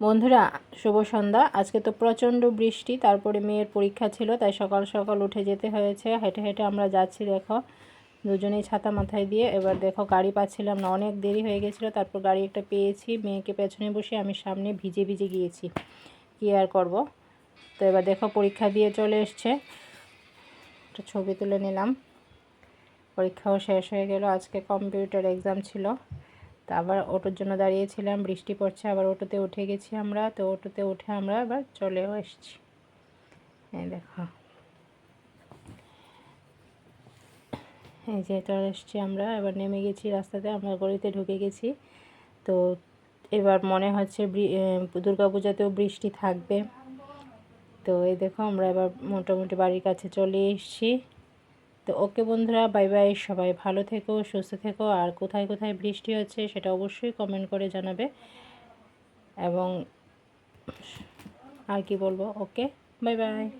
বন্ধুরা, শুভ সন্ধ্যা। আজকে তো প্রচণ্ড বৃষ্টি, তারপরে মেয়ের পরীক্ষা ছিল, তাই সকাল সকাল উঠে যেতে হয়েছে। হেঁটে হেঁটে আমরা যাচ্ছি, দেখো। দুজনেই ছাতা মাথায় দিয়ে, এবার দেখো গাড়ি পাচ্ছিলাম না, অনেক দেরি হয়ে গেছিল, তারপর গাড়ি একটা পেয়েছি, মেয়েকে পেছনে বসে আমি সামনে ভিজে ভিজে গিয়েছি। কী আর করব? তো এবার দেখো পরীক্ষা দিয়ে চলে এসছে। একটা ছবি তুলে নিলাম। পরীক্ষাও শেষ হয়ে গেল, আজকে কম্পিউটার এক্সাম ছিল। তো আবার অটোর জন্য দাঁড়িয়েছিলাম, বৃষ্টি পড়ছে, আবার অটোতে উঠে গেছি আমরা, তো অটোতে উঠে আমরা আবার চলেও এসছি। এই দেখো। এই যে চলে এসছি আমরা, এবার নেমে গেছি রাস্তাতে, আমরা গড়িতে ঢুকে গেছি। তো এবার মনে হচ্ছে দুর্গাপূজাতেও বৃষ্টি থাকবে। তো এই দেখো, আমরা এবার মোটামুটি বাড়ির কাছে চলে এসেছি। তো ওকে বন্ধুরা, বাই বাই, সবাই ভালো থেকো, সুস্থ থেকো। আর কোথায় কোথায় বৃষ্টি হচ্ছে সেটা অবশ্যই কমেন্ট করে জানাবে। এবং আর কি বলব, ওকে, বাই বাই।